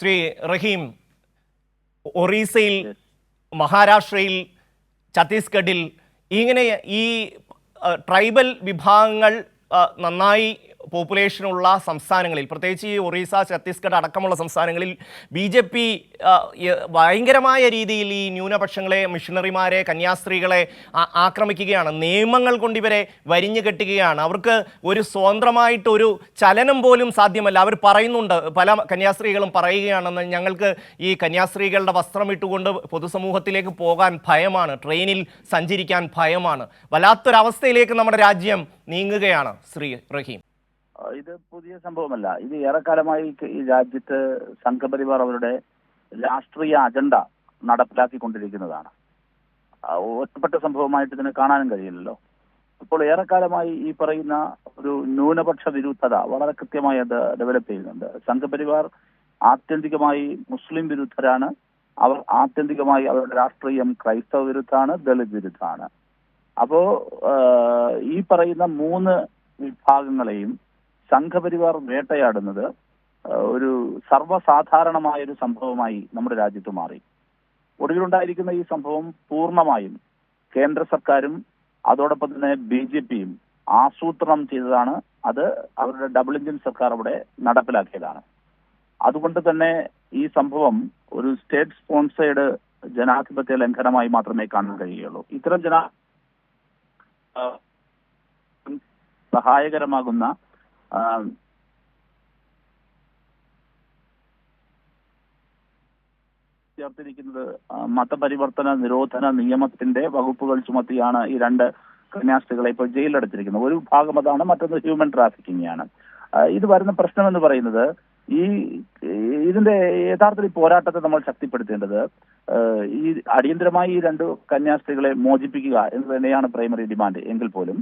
ശ്രീ റഹീം ഒറീസയിൽ മഹാരാഷ്ട്രയിൽ ഛത്തീസ്ഗഡിൽ ഇങ്ങനെ ഈ ട്രൈബൽ വിഭാഗങ്ങൾ നന്നായി പോപ്പുലേഷനുള്ള സംസ്ഥാനങ്ങളിൽ പ്രത്യേകിച്ച് ഈ ഒറീസ ഛത്തീസ്ഗഡ് അടക്കമുള്ള സംസ്ഥാനങ്ങളിൽ ബി ജെ പി ഭയങ്കരമായ രീതിയിൽ ഈ ന്യൂനപക്ഷങ്ങളെ മിഷണറിമാരെ കന്യാസ്ത്രീകളെ ആക്രമിക്കുകയാണ്. നിയമങ്ങൾ കൊണ്ടിവരെ വരിഞ്ഞു കെട്ടുകയാണ്. അവർക്ക് ഒരു സ്വതന്ത്രമായിട്ടൊരു ചലനം പോലും സാധ്യമല്ല. അവർ പറയുന്നുണ്ട് പല കന്യാസ്ത്രീകളും പറയുകയാണെന്ന് ഞങ്ങൾക്ക് ഈ കന്യാസ്ത്രീകളുടെ വസ്ത്രം ഇട്ടുകൊണ്ട് പൊതുസമൂഹത്തിലേക്ക് പോകാൻ ഭയമാണ്. ട്രെയിനിൽ സഞ്ചരിക്കാൻ ഭയമാണ്. വല്ലാത്തൊരവസ്ഥയിലേക്ക് നമ്മുടെ രാജ്യം നീങ്ങുകയാണ് ശ്രീ റഹീം. ഇത് പുതിയ സംഭവമല്ല. ഇത് ഏറെക്കാലമായി ഈ രാജ്യത്ത് സംഘപരിവാർ അവരുടെ രാഷ്ട്രീയ അജണ്ട നടപ്പിലാക്കിക്കൊണ്ടിരിക്കുന്നതാണ്. ഒറ്റപ്പെട്ട സംഭവമായിട്ട് ഇതിനെ കാണാനും കഴിയില്ലല്ലോ. ഇപ്പോൾ ഏറെക്കാലമായി ഈ പറയുന്ന ഒരു ന്യൂനപക്ഷ വിരുദ്ധത വളരെ കൃത്യമായി അത് ഡെവലപ്പ് ചെയ്യുന്നുണ്ട്. സംഘപരിവാർ ആത്യന്തികമായി മുസ്ലിം വിരുദ്ധരാണ്. അവർ ആത്യന്തികമായി അവരുടെ രാഷ്ട്രീയം ക്രൈസ്തവ വിരുദ്ധാണ് ദളിത് വിരുദ്ധാണ് അപ്പോ ഈ പറയുന്ന മൂന്ന് വിഭാഗങ്ങളെയും സംഘപരിവാർ വേട്ടയാടുന്നത് ഒരു സർവസാധാരണമായ ഒരു സംഭവമായി നമ്മുടെ രാജ്യത്ത് മാറി. ഒടുവിലുണ്ടായിരിക്കുന്ന ഈ സംഭവം പൂർണമായും കേന്ദ്ര സർക്കാരും അതോടൊപ്പം തന്നെ ബി ജെ പിയും ആസൂത്രണം ചെയ്തതാണ്. അത് അവരുടെ ഡബിൾ ഇഞ്ചിൻ സർക്കാർ അവിടെ നടപ്പിലാക്കിയതാണ്. അതുകൊണ്ട് തന്നെ ഈ സംഭവം ഒരു സ്റ്റേറ്റ് സ്പോൺസേഡ് ജനാധിപത്യ ലംഘനമായി മാത്രമേ കാണാൻ കഴിയുകയുള്ളൂ. ഇത്തരം ജന സഹായകരമാകുന്ന ആ, ചേർത്തിരിക്കുന്നത് മതപരിവർത്തന നിരോധന നിയമത്തിന്റെ വകുപ്പുകൾ ചുമത്തിയാണ് ഈ രണ്ട് കന്യാസ്ത്രീകളെ ഇപ്പോൾ ജയിലിലെടുത്തിരിക്കുന്നത് ഒരു ഭാഗം അതാണ് മറ്റൊന്ന് ഹ്യൂമൻ ട്രാഫിക്കിംഗ് ആണ്. ഇത് വരുന്ന പ്രശ്നം എന്ന് പറയുന്നത് ഈ ഇതിന്റെ യഥാർത്ഥത്തിൽ പോരാട്ടത്തെ നമ്മൾ ശക്തിപ്പെടുത്തേണ്ടത് ഈ അടിയന്തരമായി ഈ രണ്ട് കന്യാസ്ത്രീകളെ മോചിപ്പിക്കുക എന്ന് തന്നെയാണ് പ്രൈമറി ഡിമാൻഡ് എങ്കിൽ പോലും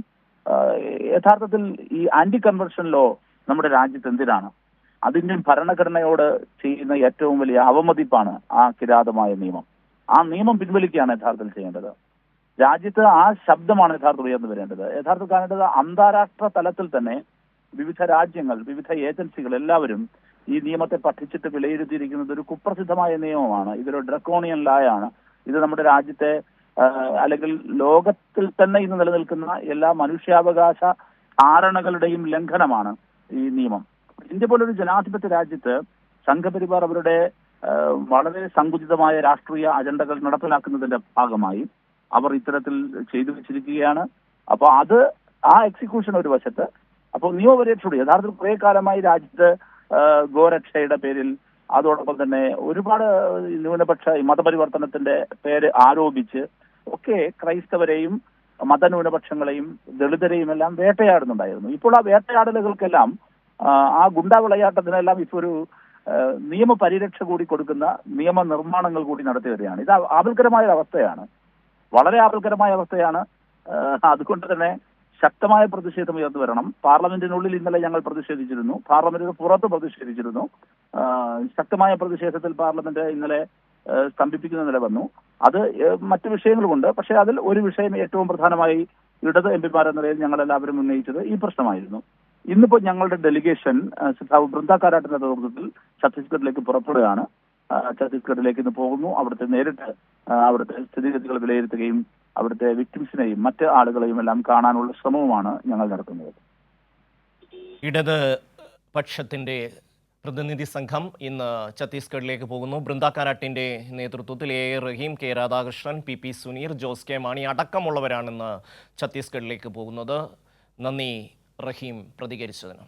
യഥാർത്ഥത്തിൽ ഈ ആന്റി കൺവെർഷൻ ലോ നമ്മുടെ രാജ്യത്ത് എന്തിനാണ്? അതിന്റെ ഭരണഘടനയോട് ചെയ്യുന്ന ഏറ്റവും വലിയ അവമതിപ്പാണ് ആ കിരാതമായ നിയമം. ആ നിയമം പിൻവലിക്കുകയാണ് യഥാർത്ഥത്തിൽ ചെയ്യേണ്ടത്. രാജ്യത്ത് ആ ശബ്ദമാണ് യഥാർത്ഥം ഉയർന്നു വരേണ്ടത്. യഥാർത്ഥത്തിൽ കാണേണ്ടത് അന്താരാഷ്ട്ര തലത്തിൽ തന്നെ വിവിധ രാജ്യങ്ങൾ വിവിധ ഏജൻസികൾ എല്ലാവരും ഈ നിയമത്തെ പഠിച്ചിട്ട് വിലയിരുത്തിയിരിക്കുന്നത് ഒരു കുപ്രസിദ്ധമായ നിയമമാണ്. ഇതൊരു ഡ്രക്കോണിയൻ ലായാണ് ഇത് നമ്മുടെ രാജ്യത്തെ അല്ലെങ്കിൽ ലോകത്തിൽ തന്നെ ഇന്ന് നിലനിൽക്കുന്ന എല്ലാ മനുഷ്യാവകാശ ധാരണകളുടെയും ലംഘനമാണ് ഈ നിയമം. ഇന്ത്യ പോലൊരു ജനാധിപത്യ രാജ്യത്ത് സംഘപരിവാർ അവരുടെ വളരെ സങ്കുചിതമായ രാഷ്ട്രീയ അജണ്ടകൾ നടപ്പിലാക്കുന്നതിന്റെ ഭാഗമായി അവർ ഇത്തരത്തിൽ ചെയ്തു വെച്ചിരിക്കുകയാണ്. അപ്പൊ അത് ആ എക്സിക്യൂഷൻ ഒരു വശത്ത് അപ്പോൾ നിയമപരീക്ഷയുടെ യഥാർത്ഥത്തിൽ കുറെ കാലമായി രാജ്യത്ത് ഗോരക്ഷയുടെ പേരിൽ അതോടൊപ്പം തന്നെ ഒരുപാട് ന്യൂനപക്ഷ മതപരിവർത്തനത്തിന്റെ പേര് ആരോപിച്ച് ഒക്കെ ക്രൈസ്തവരെയും മതന്യൂനപക്ഷങ്ങളെയും ദളിതരെയും എല്ലാം വേട്ടയാടുന്നുണ്ടായിരുന്നു. ഇപ്പോൾ ആ വേട്ടയാടലുകൾക്കെല്ലാം ആ, ആ ഗുണ്ടാ വിളയാട്ടത്തിനെല്ലാം ഇപ്പോൾ ഒരു നിയമ നിയമപരിരക്ഷ കൂടി കൊടുക്കുന്ന നിയമ നിർമ്മാണങ്ങൾ കൂടി നടത്തി വരികയാണ്. ഇത് ആപൽക്കരമായ അവസ്ഥയാണ്. വളരെ ആപൽക്കരമായ അവസ്ഥയാണ്. അതുകൊണ്ട് തന്നെ ശക്തമായ പ്രതിഷേധം ഉയർന്നു വരണം. പാർലമെന്റിനുള്ളിൽ ഇന്നലെ ഞങ്ങൾ പ്രതിഷേധിച്ചിരുന്നു. പാർലമെന്റിന് പുറത്ത് പ്രതിഷേധിച്ചിരുന്നു. ശക്തമായ പ്രതിഷേധത്തിൽ പാർലമെന്റ് ഇന്നലെ സ്തംഭിപ്പിക്കുന്ന നില വന്നു. അത് മറ്റു വിഷയങ്ങളുമുണ്ട്. പക്ഷെ അതിൽ ഒരു വിഷയം ഏറ്റവും പ്രധാനമായി ഇടത് എം പിമാർ എന്ന നിലയിൽ ഞങ്ങളെല്ലാവരും ഉന്നയിച്ചത് ഈ പ്രശ്നമായിരുന്നു. ഇന്നിപ്പോ ഞങ്ങളുടെ ഡെലിഗേഷൻ സിദ്ധാവ് ബൃന്ദ കാരാട്ടിന്റെ നേതൃത്വത്തിൽ ഛത്തീസ്ഗഡിലേക്ക് പുറപ്പെടുകയാണ്. ഛത്തീസ്ഗഡിലേക്ക് ഇന്ന് പോകുന്നു. അവിടുത്തെ നേരിട്ട് അവിടുത്തെ സ്ഥിതിഗതികൾ വിലയിരുത്തുകയും അവിടുത്തെ വിക്ടിംസിനെയും മറ്റ് ആളുകളെയും എല്ലാം കാണാനുള്ള ശ്രമവുമാണ് ഞങ്ങൾ നടത്തുന്നത്. ഇടത് പക്ഷത്തിന്റെ പ്രതിനിധി സംഘം ഇന്ന് ഛത്തീസ്ഗഡിലേക്ക് പോകുന്നു. ബൃന്ദ കാരാട്ടിന്റെ നേതൃത്വത്തിൽ A. Rahim K. Radhakrishnan P. P. Suneer Jose K. Mani അടക്കമുള്ളവരാണിന്ന് ഛത്തീസ്ഗഡിലേക്ക് പോകുന്നത്. നന്ദി റഹീം പ്രതികരിച്ചതിന്.